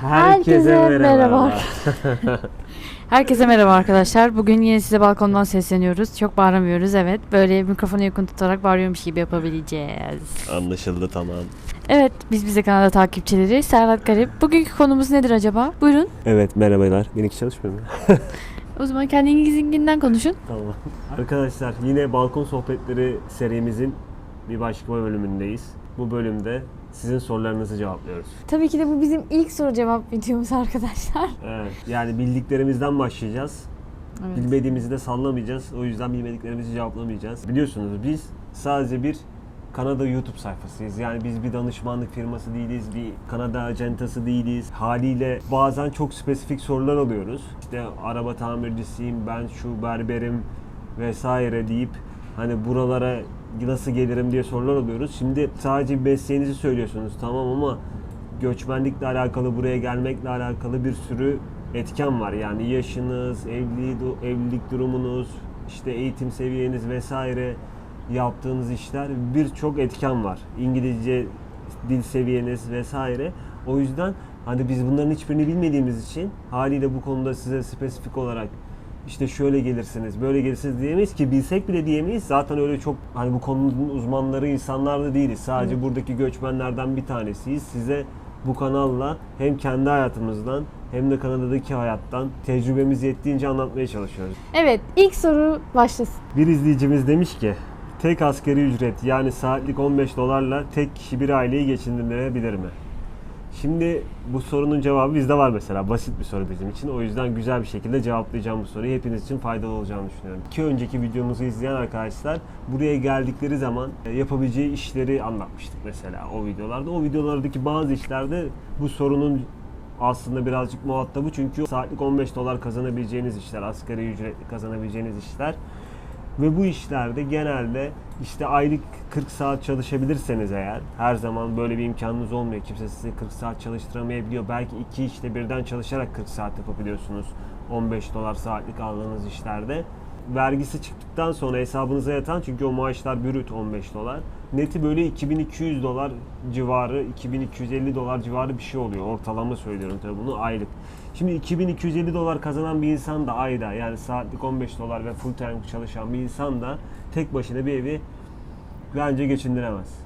Herkese merhaba. Herkese merhaba arkadaşlar. Bugün yine size balkondan sesleniyoruz. Çok bağıramıyoruz evet. Böyle mikrofonu yakın tutarak bağırıyormuş gibi yapabileceğiz. Anlaşıldı tamam. Evet biz bize kanalda takipçileri. Serhat Garip. Bugünkü konumuz nedir acaba? Buyurun. Evet merhabalar. Benimki çalışmıyor mu? O zaman kendi İngilizce'inden konuşun. tamam. Arkadaşlar yine balkon sohbetleri serimizin bir başka bölümündeyiz. Bu bölümde sizin sorularınızı cevaplıyoruz. Tabii ki de bu bizim ilk soru cevap videomuz arkadaşlar. Evet. Yani bildiklerimizden başlayacağız. Evet. Bilmediğimizi de sallamayacağız. O yüzden bilmediklerimizi cevaplamayacağız. Biliyorsunuz biz sadece bir Kanada YouTube sayfasıyız. Yani biz bir danışmanlık firması değiliz, bir Kanada acentası değiliz. Haliyle bazen çok spesifik sorular alıyoruz. İşte araba tamircisiyim, ben şu berberim vesaire deyip hani buralara nasıl gelirim diye sorular alıyoruz. Şimdi sadece mesleğinizi söylüyorsunuz tamam ama göçmenlikle alakalı buraya gelmekle alakalı bir sürü etken var. Yani yaşınız, evli, evlilik durumunuz, işte eğitim seviyeniz vesaire yaptığınız işler birçok etken var. İngilizce dil seviyeniz vesaire. O yüzden hani biz bunların hiçbirini bilmediğimiz için haliyle bu konuda size spesifik olarak işte şöyle gelirsiniz, böyle gelirsiniz diyemeyiz ki bilsek bile diyemeyiz. Zaten öyle çok hani bu konunun uzmanları insanlar da değiliz. Sadece buradaki göçmenlerden bir tanesiyiz. Size bu kanalla hem kendi hayatımızdan hem de Kanada'daki hayattan tecrübemiz yettiğince anlatmaya çalışıyoruz. Evet ilk soru başlasın. Bir izleyicimiz demiş ki tek asgari ücret yani saatlik 15 dolarla tek kişi bir aileyi geçindirebilir mi? Şimdi bu sorunun cevabı bizde var mesela. Basit bir soru bizim için. O yüzden güzel bir şekilde cevaplayacağım bu soruyu. Hepiniz için faydalı olacağını düşünüyorum. İki önceki videomuzu izleyen arkadaşlar buraya geldikleri zaman e, yapabileceği işleri anlatmıştık mesela o videolarda. O videolardaki bazı işlerde bu sorunun aslında birazcık muhatabı çünkü saatlik 15 dolar kazanabileceğiniz işler, asgari ücretli kazanabileceğiniz işler. Ve bu işlerde genelde işte aylık 40 saat çalışabilirseniz eğer her zaman böyle bir imkanınız olmuyor. Kimse size 40 saat çalıştıramayabiliyor. Belki iki işte birden çalışarak 40 saat yapabiliyorsunuz. 15 dolar saatlik aldığınız işlerde. Vergisi çıktıktan sonra hesabınıza yatan çünkü o maaşlar brüt 15 dolar. Neti böyle 2200 dolar civarı, 2250 dolar civarı bir şey oluyor. Ortalama söylüyorum tabii bunu aylık. Şimdi 2250 dolar kazanan bir insan da ayda yani saatlik 15 dolar ve full time çalışan bir insan da tek başına bir evi bence geçindiremez.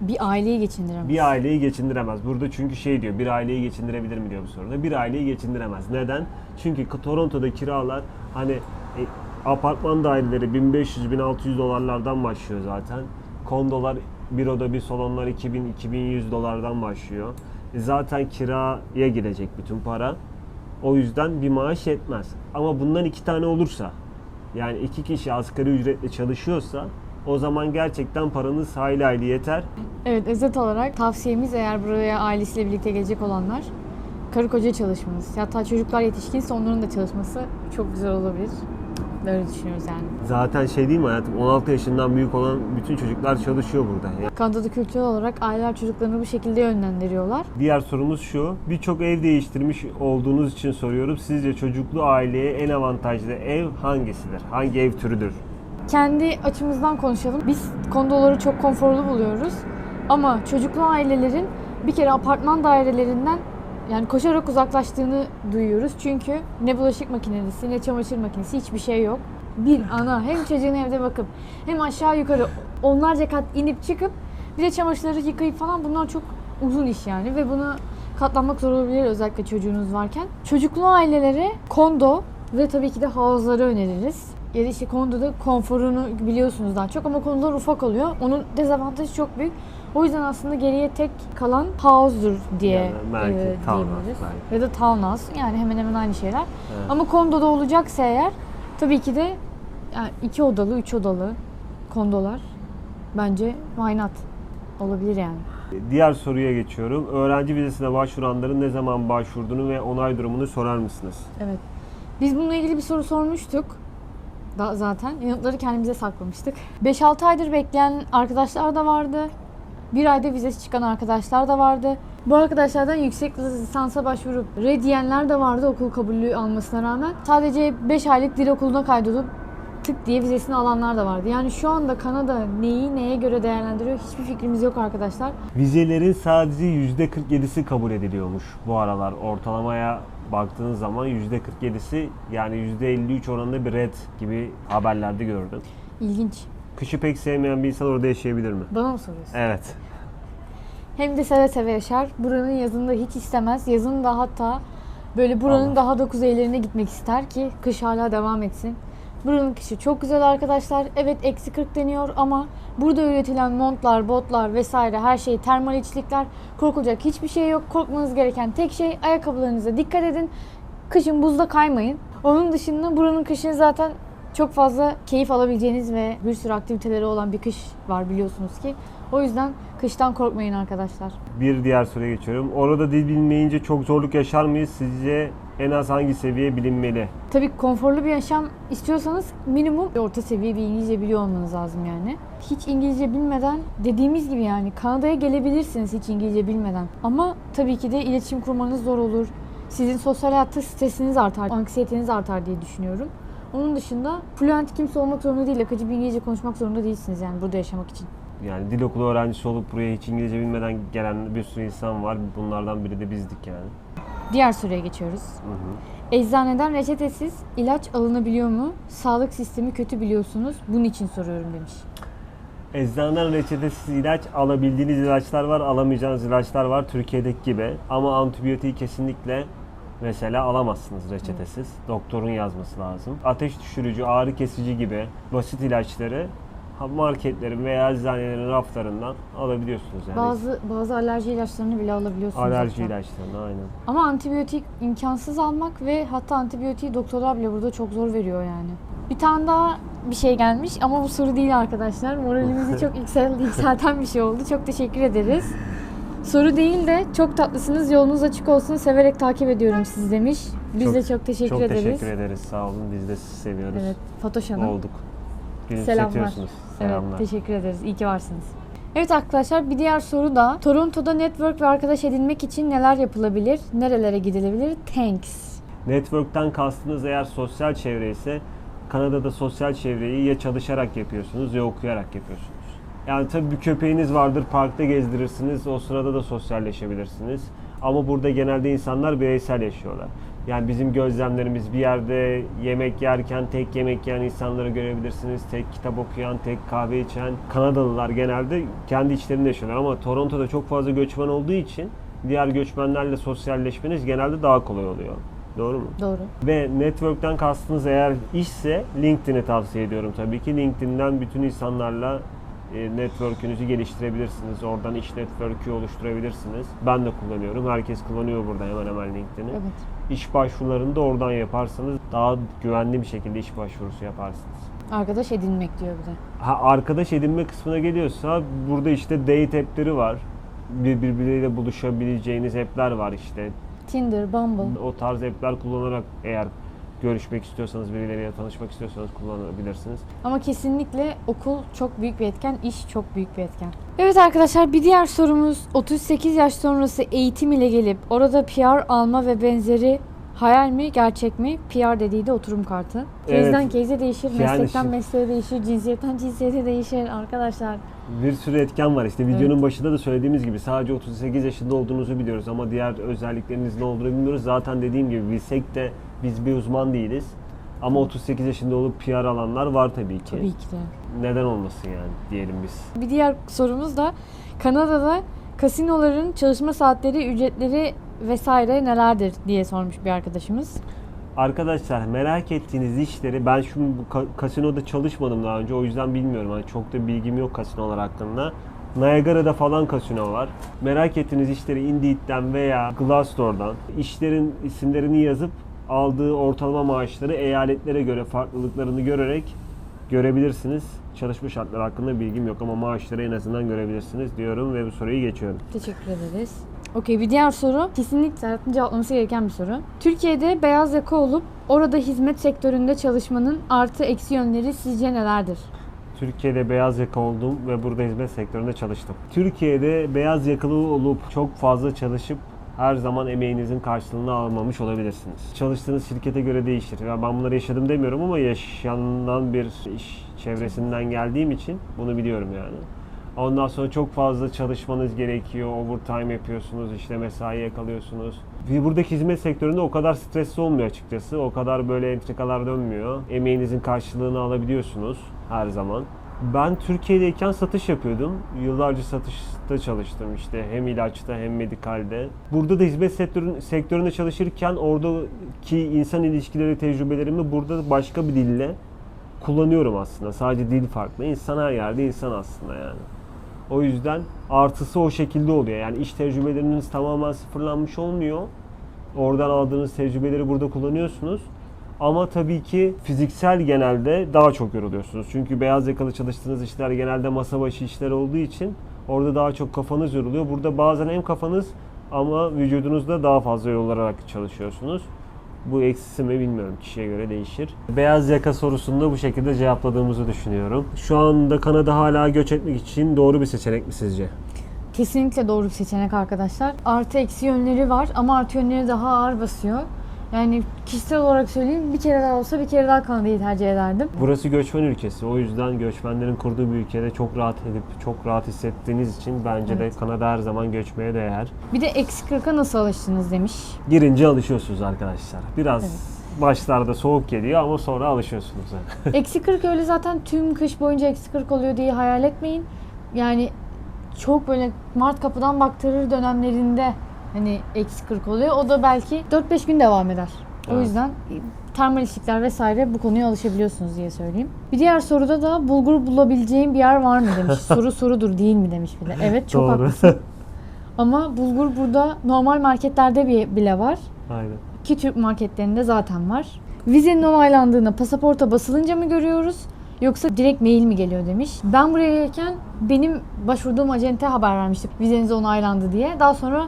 Bir aileyi geçindiremez. Bir aileyi geçindiremez. Burada çünkü şey diyor, bir aileyi geçindirebilir mi diyor bu soruda. Bir aileyi geçindiremez. Neden? Çünkü Toronto'da kiralar hani e, apartman daireleri 1500-1600 dolarlardan başlıyor zaten. Kondolar bir oda bir salonlar 2000-2100 dolardan başlıyor. E zaten kiraya gidecek bütün para. O yüzden bir maaş yetmez. Ama bundan iki tane olursa yani iki kişi asgari ücretle çalışıyorsa o zaman gerçekten paranız hayli hayli yeter. Evet özet olarak tavsiyemiz eğer buraya ailesiyle birlikte gelecek olanlar karı koca çalışmanız. Hatta çocuklar yetişkinse onların da çalışması çok güzel olabilir. Böyle düşünüyoruz yani. Zaten şey değil mi hayatım 16 yaşından büyük olan bütün çocuklar çalışıyor burada. Yani Kanada'da kültürel olarak aileler çocuklarını bu şekilde yönlendiriyorlar. diğer sorumuz şu. Birçok ev değiştirmiş olduğunuz için soruyorum. Sizce çocuklu aileye en avantajlı ev hangisidir? Hangi ev türüdür? Kendi açımızdan konuşalım. Biz kondoları çok konforlu buluyoruz. Ama çocuklu ailelerin bir kere apartman dairelerinden yani koşarak uzaklaştığını duyuyoruz. Çünkü ne bulaşık makinesi ne çamaşır makinesi hiçbir şey yok. Bir ana hem çocuğun evde bakıp hem aşağı yukarı onlarca kat inip çıkıp bir de çamaşırları yıkayıp falan bunlar çok uzun iş yani ve buna katlanmak zor olabilir özellikle çocuğunuz varken. Çocuklu ailelere kondo ve tabii ki de havuzları öneririz. Ya da işte kondoda konforunu biliyorsunuz daha çok ama kondolar ufak oluyor. Onun dezavantajı çok büyük. O yüzden aslında geriye tek kalan house'dur diye Yani belki e, diyebiliriz. belki. Ya da townhouse yani hemen hemen aynı şeyler. Evet. Ama kondoda olacaksa eğer tabii ki de yani iki odalı, üç odalı kondolar bence why not olabilir yani. Diğer soruya geçiyorum. Öğrenci vizesine başvuranların ne zaman başvurduğunu ve onay durumunu sorar mısınız? Evet. Biz bununla ilgili bir soru sormuştuk. Da zaten yanıtları kendimize saklamıştık. 5-6 aydır bekleyen arkadaşlar da vardı. Bir ayda vizesi çıkan arkadaşlar da vardı. Bu arkadaşlardan yüksek lisansa başvurup red diyenler de vardı okul kabulü almasına rağmen. Sadece 5 aylık dil okuluna kaydolup tık diye vizesini alanlar da vardı. Yani şu anda Kanada neyi neye göre değerlendiriyor hiçbir fikrimiz yok arkadaşlar. Vizelerin sadece %47'si kabul ediliyormuş bu aralar. Ortalamaya baktığınız zaman %47'si yani %53 oranında bir red gibi haberlerde gördüm. İlginç. Kışı pek sevmeyen bir insan orada yaşayabilir mi? Bana mı soruyorsun? Evet. Hem de seve seve yaşar. Buranın yazını da hiç istemez. Yazın da hatta böyle buranın Allah. daha da kuzeylerine gitmek ister ki kış hala devam etsin. Buranın kışı çok güzel arkadaşlar. Evet eksi 40 deniyor ama burada üretilen montlar, botlar vesaire her şey termal içlikler. Korkulacak hiçbir şey yok. Korkmanız gereken tek şey ayakkabılarınıza dikkat edin. Kışın buzda kaymayın. Onun dışında buranın kışın zaten çok fazla keyif alabileceğiniz ve bir sürü aktiviteleri olan bir kış var biliyorsunuz ki. O yüzden kıştan korkmayın arkadaşlar. Bir diğer soruya geçiyorum. Orada dil bilmeyince çok zorluk yaşar mıyız? Sizce en az hangi seviye bilinmeli? Tabii konforlu bir yaşam istiyorsanız minimum orta seviye bir İngilizce biliyor olmanız lazım yani. Hiç İngilizce bilmeden dediğimiz gibi yani Kanada'ya gelebilirsiniz hiç İngilizce bilmeden. Ama tabii ki de iletişim kurmanız zor olur. Sizin sosyal hayatta stresiniz artar, anksiyeteniz artar diye düşünüyorum. Onun dışında fluent kimse olmak zorunda değil, akıcı bir İngilizce konuşmak zorunda değilsiniz yani burada yaşamak için. Yani dil okulu öğrencisi olup buraya hiç İngilizce bilmeden gelen bir sürü insan var. Bunlardan biri de bizdik yani. Diğer soruya geçiyoruz. Hı hı. Eczaneden reçetesiz ilaç alınabiliyor mu? Sağlık sistemi kötü biliyorsunuz. Bunun için soruyorum demiş. Eczaneden reçetesiz ilaç alabildiğiniz ilaçlar var, alamayacağınız ilaçlar var Türkiye'deki gibi. Ama antibiyotiği kesinlikle mesela alamazsınız reçetesiz. Doktorun yazması lazım. Ateş düşürücü, ağrı kesici gibi basit ilaçları marketlerin veya eczanelerin raflarından alabiliyorsunuz yani. Bazı bazı alerji ilaçlarını bile alabiliyorsunuz. Alerji hatta. ilaçlarını aynen. Ama antibiyotik imkansız almak ve hatta antibiyotiği doktorlar bile burada çok zor veriyor yani. Bir tane daha bir şey gelmiş ama bu soru değil arkadaşlar. Moralimizi çok yüksel, yükselten bir şey oldu. Çok teşekkür ederiz. Soru değil de çok tatlısınız. Yolunuz açık olsun. Severek takip ediyorum sizi demiş. Biz Çok- de çok teşekkür Çok ederiz. teşekkür ederiz. Sağ olun. Biz de sizi seviyoruz. Evet, Fatoş Hanım. Olduk. Selamlar. Gülümsetiyorsunuz. Evet, Selamlar. teşekkür ederiz. İyi ki varsınız. Evet arkadaşlar bir diğer soru da Toronto'da network ve arkadaş edinmek için neler yapılabilir? Nerelere gidilebilir? Thanks. Network'ten kastınız eğer sosyal çevre ise Kanada'da sosyal çevreyi ya çalışarak yapıyorsunuz ya okuyarak yapıyorsunuz. Yani tabii bir köpeğiniz vardır, parkta gezdirirsiniz, o sırada da sosyalleşebilirsiniz. Ama burada genelde insanlar bireysel yaşıyorlar. Yani bizim gözlemlerimiz bir yerde yemek yerken tek yemek yiyen insanları görebilirsiniz. Tek kitap okuyan, tek kahve içen Kanadalılar genelde kendi içlerinde yaşıyorlar. Ama Toronto'da çok fazla göçmen olduğu için diğer göçmenlerle sosyalleşmeniz genelde daha kolay oluyor. Doğru mu? Doğru. Ve network'ten kastınız eğer işse LinkedIn'i tavsiye ediyorum tabii ki. LinkedIn'den bütün insanlarla e, network'ünüzü geliştirebilirsiniz. Oradan iş network'ü oluşturabilirsiniz. Ben de kullanıyorum. Herkes kullanıyor burada hemen hemen LinkedIn'i. Evet. İş başvurularını da oradan yaparsanız daha güvenli bir şekilde iş başvurusu yaparsınız. Arkadaş edinmek diyor bir de. Ha, arkadaş edinme kısmına geliyorsa burada işte date app'leri var. Bir- Birbirleriyle buluşabileceğiniz app'ler var işte. Tinder, Bumble. O tarz app'ler kullanarak eğer görüşmek istiyorsanız, birileriyle tanışmak istiyorsanız kullanabilirsiniz. Ama kesinlikle okul çok büyük bir etken, iş çok büyük bir etken. Evet arkadaşlar bir diğer sorumuz 38 yaş sonrası eğitim ile gelip orada PR alma ve benzeri hayal mi gerçek mi? PR dediği de oturum kartı. Evet. Case'den case'e değişir, Yani meslekten şimdi- mesleğe değişir, cinsiyetten cinsiyete değişir arkadaşlar. Bir sürü etken var işte videonun Evet. başında da söylediğimiz gibi sadece 38 yaşında olduğunuzu biliyoruz ama diğer özellikleriniz ne olduğunu bilmiyoruz. Zaten dediğim gibi bilsek de biz bir uzman değiliz. Ama 38 yaşında olup PR alanlar var tabii ki. Tabii ki de. Neden olmasın yani diyelim biz. Bir diğer sorumuz da Kanada'da kasinoların çalışma saatleri, ücretleri vesaire nelerdir diye sormuş bir arkadaşımız. Arkadaşlar merak ettiğiniz işleri ben şu kasinoda çalışmadım daha önce o yüzden bilmiyorum. Hani çok da bilgim yok kasinolar hakkında. Niagara'da falan kasino var. Merak ettiğiniz işleri Indeed'den veya Glassdoor'dan işlerin isimlerini yazıp aldığı ortalama maaşları eyaletlere göre farklılıklarını görerek görebilirsiniz. Çalışma şartları hakkında bilgim yok ama maaşları en azından görebilirsiniz diyorum ve bu soruyu geçiyorum. Teşekkür ederiz. Okey bir diğer soru kesinlikle Serhat'ın cevaplaması gereken bir soru. Türkiye'de beyaz yaka olup orada hizmet sektöründe çalışmanın artı eksi yönleri sizce nelerdir? Türkiye'de beyaz yaka oldum ve burada hizmet sektöründe çalıştım. Türkiye'de beyaz yakalı olup çok fazla çalışıp her zaman emeğinizin karşılığını almamış olabilirsiniz. Çalıştığınız şirkete göre değişir. Ya ben bunları yaşadım demiyorum ama yaşanan bir iş çevresinden geldiğim için bunu biliyorum yani. Ondan sonra çok fazla çalışmanız gerekiyor. Overtime yapıyorsunuz, işte mesaiye kalıyorsunuz. Ve buradaki hizmet sektöründe o kadar stresli olmuyor açıkçası. O kadar böyle entrikalar dönmüyor. Emeğinizin karşılığını alabiliyorsunuz her zaman. Ben Türkiye'deyken satış yapıyordum. Yıllarca satışta çalıştım işte hem ilaçta hem medikalde. Burada da hizmet sektörün, sektöründe çalışırken oradaki insan ilişkileri tecrübelerimi burada başka bir dille kullanıyorum aslında. Sadece dil farklı. İnsan her yerde insan aslında yani. O yüzden artısı o şekilde oluyor. Yani iş tecrübeleriniz tamamen sıfırlanmış olmuyor. Oradan aldığınız tecrübeleri burada kullanıyorsunuz. Ama tabii ki fiziksel genelde daha çok yoruluyorsunuz. Çünkü beyaz yakalı çalıştığınız işler genelde masa başı işler olduğu için orada daha çok kafanız yoruluyor. Burada bazen hem kafanız ama vücudunuzda daha fazla yorularak çalışıyorsunuz. Bu eksisi mi bilmiyorum. Kişiye göre değişir. Beyaz yaka sorusunu da bu şekilde cevapladığımızı düşünüyorum. Şu anda Kanada hala göç etmek için doğru bir seçenek mi sizce? Kesinlikle doğru bir seçenek arkadaşlar. Artı eksi yönleri var ama artı yönleri daha ağır basıyor. Yani kişisel olarak söyleyeyim bir kere daha olsa bir kere daha Kanada'yı tercih ederdim. Burası göçmen ülkesi. O yüzden göçmenlerin kurduğu bir ülkede çok rahat edip çok rahat hissettiğiniz için bence de Kanada her zaman göçmeye değer. Bir de eksi 40'a nasıl alıştınız demiş. Girince alışıyorsunuz arkadaşlar. Biraz başlarda soğuk geliyor ama sonra alışıyorsunuz. yani. Eksi 40 öyle zaten tüm kış boyunca eksi 40 oluyor diye hayal etmeyin. Yani çok böyle Mart kapıdan baktırır dönemlerinde hani eksi 40 oluyor. O da belki 4-5 gün devam eder. O Evet. yüzden termal ışıklar vesaire bu konuya alışabiliyorsunuz diye söyleyeyim. Bir diğer soruda da bulgur bulabileceğim bir yer var mı demiş. Soru sorudur değil mi demiş bir de. Evet çok Doğru. haklısın. Ama bulgur burada normal marketlerde bile var. Aynen. Ki Türk marketlerinde zaten var. Vizenin onaylandığını pasaporta basılınca mı görüyoruz yoksa direkt mail mi geliyor demiş. Ben buraya gelirken benim başvurduğum acente haber vermişti vizeniz onaylandı diye. Daha sonra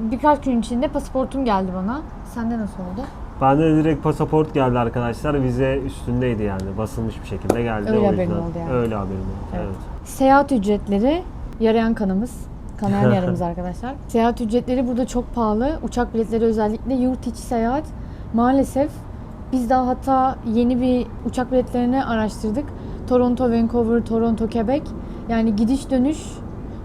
birkaç gün içinde pasaportum geldi bana. Sende nasıl oldu? Bende de direkt pasaport geldi arkadaşlar. Vize üstündeydi yani. Basılmış bir şekilde geldi. Öyle yüzden. oldu yani. Öyle haberim oldu. Evet. Evet. Seyahat ücretleri yarayan kanımız. Kanayan yaramız arkadaşlar. Seyahat ücretleri burada çok pahalı. Uçak biletleri özellikle yurt içi seyahat maalesef biz daha hatta yeni bir uçak biletlerini araştırdık. Toronto, Vancouver, Toronto, Quebec. Yani gidiş dönüş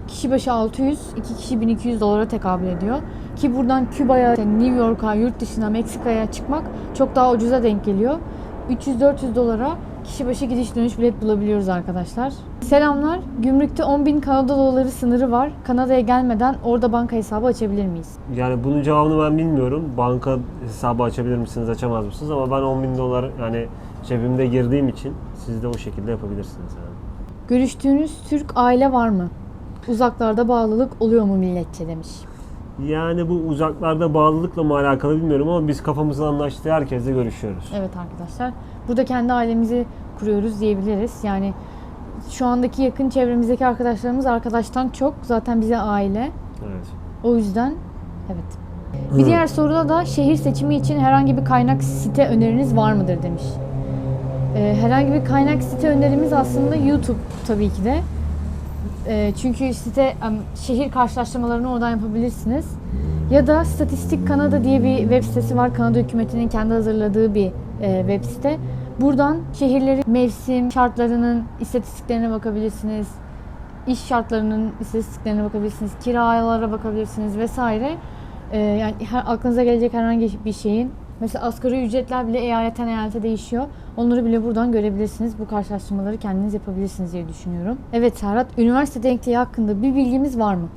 kişi başı 600, iki kişi 1200 dolara tekabül ediyor. Ki buradan Küba'ya, New York'a, yurt dışına, Meksika'ya çıkmak çok daha ucuza denk geliyor. 300-400 dolara kişi başı gidiş dönüş bilet bulabiliyoruz arkadaşlar. Selamlar. Gümrükte 10.000 Kanada doları sınırı var. Kanada'ya gelmeden orada banka hesabı açabilir miyiz? Yani bunun cevabını ben bilmiyorum. Banka hesabı açabilir misiniz, açamaz mısınız? Ama ben 10 bin dolar yani cebimde girdiğim için siz de o şekilde yapabilirsiniz yani. Görüştüğünüz Türk aile var mı? Uzaklarda bağlılık oluyor mu milletçe demiş. Yani bu uzaklarda bağlılıkla mı alakalı bilmiyorum ama biz kafamızın anlaştığı herkesle görüşüyoruz. Evet arkadaşlar. Burada kendi ailemizi kuruyoruz diyebiliriz. Yani şu andaki yakın çevremizdeki arkadaşlarımız arkadaştan çok. Zaten bize aile. Evet. O yüzden evet. Bir diğer soruda da şehir seçimi için herhangi bir kaynak site öneriniz var mıdır demiş. Ee, herhangi bir kaynak site önerimiz aslında YouTube tabii ki de. Ee, çünkü site şehir karşılaştırmalarını oradan yapabilirsiniz. Ya da Statistik Kanada diye bir web sitesi var. Kanada hükümetinin kendi hazırladığı bir e, web site. Buradan şehirlerin mevsim şartlarının istatistiklerine bakabilirsiniz iş şartlarının istatistiklerine bakabilirsiniz, kiralara bakabilirsiniz vesaire. Ee, yani her, aklınıza gelecek herhangi bir şeyin mesela asgari ücretler bile eyaletten eyalete değişiyor. Onları bile buradan görebilirsiniz. Bu karşılaştırmaları kendiniz yapabilirsiniz diye düşünüyorum. Evet Serhat, üniversite denkliği hakkında bir bilgimiz var mı?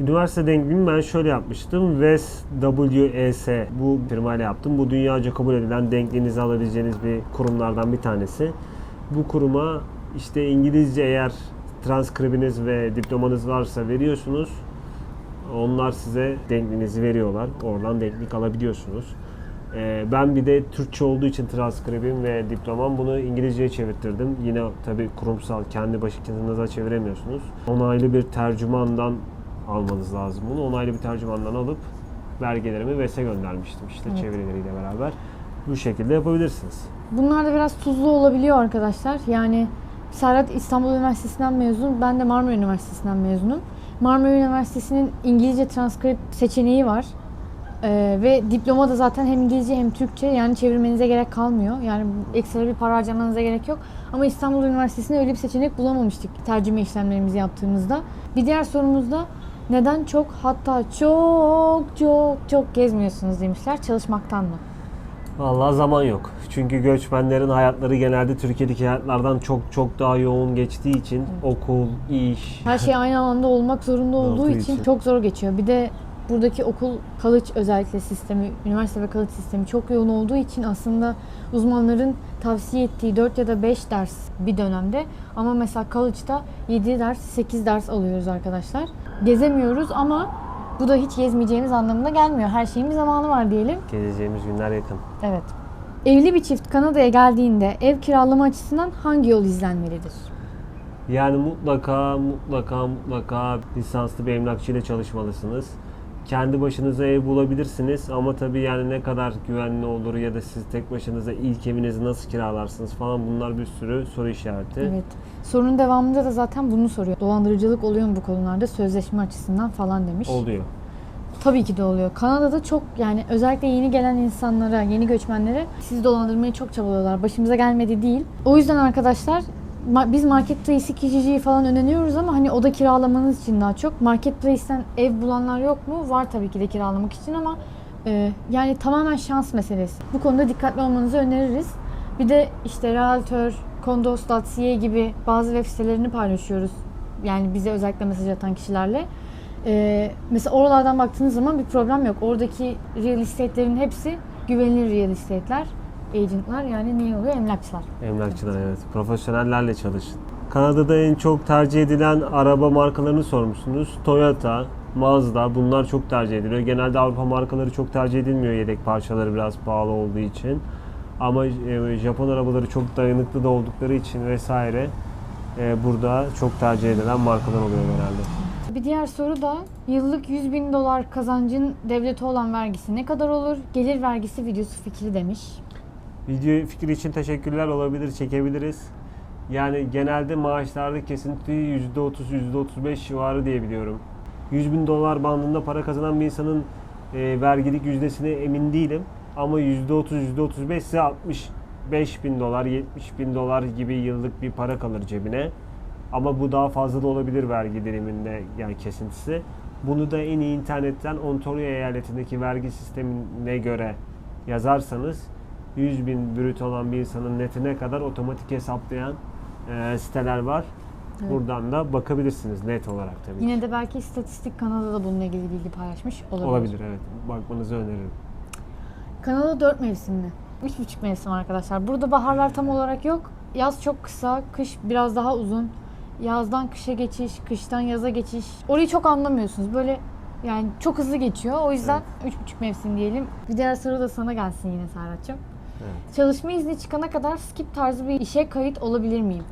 Üniversite denklemi ben şöyle yapmıştım. WES WES bu firmayla yaptım. Bu dünyaca kabul edilen denkliğinizi alabileceğiniz bir kurumlardan bir tanesi. Bu kuruma işte İngilizce eğer transkribiniz ve diplomanız varsa veriyorsunuz. Onlar size denkliğinizi veriyorlar. Oradan denklik alabiliyorsunuz. Ee, ben bir de Türkçe olduğu için transkribim ve diplomam bunu İngilizceye çevirttirdim. Yine tabii kurumsal kendi başınıza çeviremiyorsunuz. Onaylı bir tercümandan almanız lazım bunu. Onaylı bir tercümandan alıp belgelerimi VES'e göndermiştim işte Evet. çevirileriyle beraber. Bu şekilde yapabilirsiniz. Bunlar da biraz tuzlu olabiliyor arkadaşlar. Yani Serhat İstanbul Üniversitesi'nden mezun, ben de Marmara Üniversitesi'nden mezunum. Marmara Üniversitesi'nin İngilizce transkript seçeneği var. Ee, ve diploma da zaten hem İngilizce hem Türkçe yani çevirmenize gerek kalmıyor. Yani ekstra bir para harcamanıza gerek yok. Ama İstanbul Üniversitesi'nde öyle bir seçenek bulamamıştık tercüme işlemlerimizi yaptığımızda. Bir diğer sorumuzda neden çok hatta çok çok çok gezmiyorsunuz demişler çalışmaktan mı? Vallahi zaman yok. Çünkü göçmenlerin hayatları genelde Türkiye'deki hayatlardan çok çok daha yoğun geçtiği için okul, iş, Her şey aynı alanda olmak zorunda olduğu Olduğu için için. çok zor geçiyor. Bir de buradaki okul college özellikle sistemi, üniversite ve college sistemi çok yoğun olduğu için aslında uzmanların tavsiye ettiği 4 ya da 5 ders bir dönemde ama mesela college'da 7 ders, 8 ders alıyoruz arkadaşlar. Gezemiyoruz ama bu da hiç gezmeyeceğimiz anlamına gelmiyor. Her şeyin bir zamanı var diyelim. gezeceğimiz günler yakın. Evet. Evli bir çift Kanada'ya geldiğinde ev kiralama açısından hangi yol izlenmelidir? Yani mutlaka mutlaka mutlaka lisanslı bir emlakçıyla çalışmalısınız. Kendi başınıza ev bulabilirsiniz ama tabii yani ne kadar güvenli olur ya da siz tek başınıza ilk evinizi nasıl kiralarsınız falan bunlar bir sürü soru işareti. Evet. Sorunun devamında da zaten bunu soruyor. Dolandırıcılık oluyor mu bu konularda sözleşme açısından falan demiş. Oluyor. Tabii ki de oluyor. Kanada'da çok yani özellikle yeni gelen insanlara, yeni göçmenlere sizi dolandırmaya çok çabalıyorlar. Başımıza gelmedi değil. O yüzden arkadaşlar biz Marketplace'i kişiciyi falan öneriyoruz ama hani oda kiralamanız için daha çok. Marketplace'ten ev bulanlar yok mu? Var tabii ki de kiralamak için ama e, yani tamamen şans meselesi. Bu konuda dikkatli olmanızı öneririz. Bir de işte Realtor, Condos.ca gibi bazı web sitelerini paylaşıyoruz. Yani bize özellikle mesaj atan kişilerle. Ee, mesela oralardan baktığınız zaman bir problem yok. Oradaki real estate'lerin hepsi güvenilir real estate'ler. Agent'lar yani ne oluyor? Emlakçılar. Emlakçılar evet. Profesyonellerle çalışın. Kanada'da en çok tercih edilen araba markalarını sormuşsunuz. Toyota, Mazda bunlar çok tercih ediliyor. Genelde Avrupa markaları çok tercih edilmiyor yedek parçaları biraz pahalı olduğu için. Ama e, Japon arabaları çok dayanıklı da oldukları için vesaire e, burada çok tercih edilen markalar oluyor genelde. Bir diğer soru da yıllık 100 bin dolar kazancın devlete olan vergisi ne kadar olur? Gelir vergisi videosu fikri demiş. Video fikri için teşekkürler olabilir, çekebiliriz. Yani genelde maaşlarda kesinti %30, %35 civarı diye biliyorum. 100 bin dolar bandında para kazanan bir insanın e, vergilik yüzdesine emin değilim. Ama %30, %35 ise 65 bin dolar, 70 bin dolar gibi yıllık bir para kalır cebine. Ama bu daha fazla da olabilir vergi diliminde yani kesintisi. Bunu da en iyi internetten Ontario eyaletindeki vergi sistemine göre yazarsanız 100 bin brüt olan bir insanın netine kadar otomatik hesaplayan e, siteler var. Evet. Buradan da bakabilirsiniz net olarak tabii. ki. Yine de belki istatistik Kanada'da bununla ilgili bilgi paylaşmış olabilir. Olabilir evet. Bakmanızı öneririm. Kanada 4 mevsimli. 3,5 mevsim arkadaşlar. Burada baharlar tam olarak yok. Yaz çok kısa, kış biraz daha uzun. Yazdan kışa geçiş, kıştan yaza geçiş. Orayı çok anlamıyorsunuz. Böyle yani çok hızlı geçiyor. O yüzden 3,5 mevsim diyelim. Bir diğer soru da sana gelsin yine Serhat'cığım. Evet. Çalışma izni çıkana kadar skip tarzı bir işe kayıt olabilir miyim?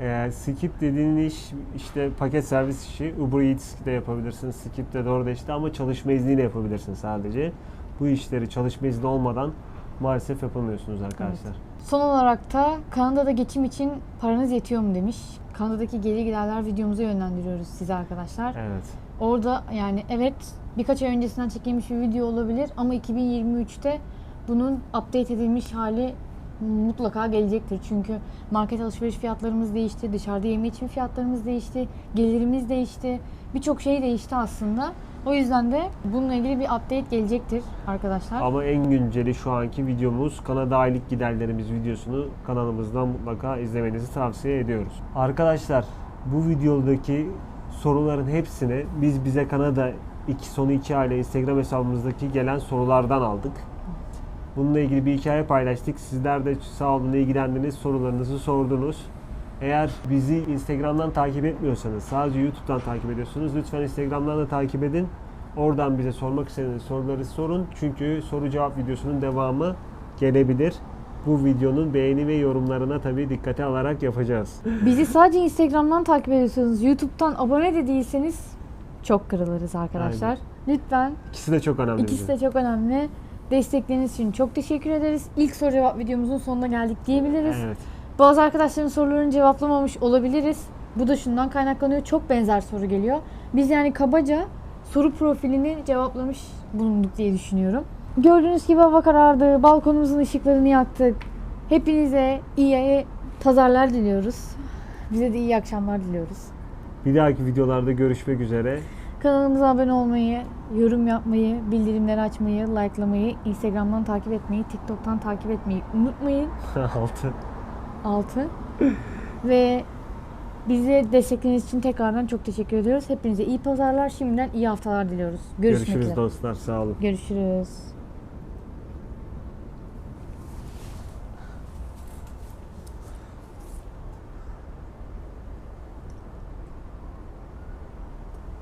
Ee, skip dediğin iş işte paket servis işi. Uber Eats de yapabilirsiniz. Skip de DoorDash'te ama çalışma izniyle yapabilirsiniz sadece. Bu işleri çalışma izni olmadan maalesef yapamıyorsunuz arkadaşlar. Son olarak da Kanada'da geçim için paranız yetiyor mu demiş. Kanada'daki gelir giderler videomuza yönlendiriyoruz size arkadaşlar. Evet. Orada yani evet birkaç ay öncesinden çekilmiş bir video olabilir ama 2023'te bunun update edilmiş hali mutlaka gelecektir. Çünkü market alışveriş fiyatlarımız değişti, dışarıda yeme içme fiyatlarımız değişti, gelirimiz değişti. Birçok şey değişti aslında. O yüzden de bununla ilgili bir update gelecektir arkadaşlar. Ama en günceli şu anki videomuz Kanada aylık giderlerimiz videosunu kanalımızdan mutlaka izlemenizi tavsiye ediyoruz. Arkadaşlar bu videodaki soruların hepsini biz bize Kanada iki, son iki aile Instagram hesabımızdaki gelen sorulardan aldık. Bununla ilgili bir hikaye paylaştık. Sizler de sağ olun ilgilendiniz, sorularınızı sordunuz. Eğer bizi Instagram'dan takip etmiyorsanız, sadece YouTube'dan takip ediyorsunuz, lütfen Instagram'dan da takip edin. Oradan bize sormak istediğiniz soruları sorun. Çünkü soru cevap videosunun devamı gelebilir. Bu videonun beğeni ve yorumlarına tabii dikkate alarak yapacağız. Bizi sadece Instagram'dan takip ediyorsanız, YouTube'dan abone de değilseniz çok kırılırız arkadaşlar. Lütfen İkisi de çok önemli. İkisi de çok önemli. Destekleriniz için çok teşekkür ederiz. İlk soru cevap videomuzun sonuna geldik diyebiliriz. Evet. Bazı arkadaşların sorularını cevaplamamış olabiliriz. Bu da şundan kaynaklanıyor. Çok benzer soru geliyor. Biz yani kabaca soru profilini cevaplamış bulunduk diye düşünüyorum. Gördüğünüz gibi hava karardı. Balkonumuzun ışıklarını yaktık. Hepinize iyi pazarlar diliyoruz. Bize de iyi akşamlar diliyoruz. Bir dahaki videolarda görüşmek üzere. Kanalımıza abone olmayı, yorum yapmayı, bildirimleri açmayı, likelamayı, Instagram'dan takip etmeyi, TikTok'tan takip etmeyi unutmayın. 6. 6. Ve bizi desteklediğiniz için tekrardan çok teşekkür ediyoruz. Hepinize iyi pazarlar, şimdiden iyi haftalar diliyoruz. Görüşmek Görüşürüz üzere. dostlar. Sağ olun. Görüşürüz.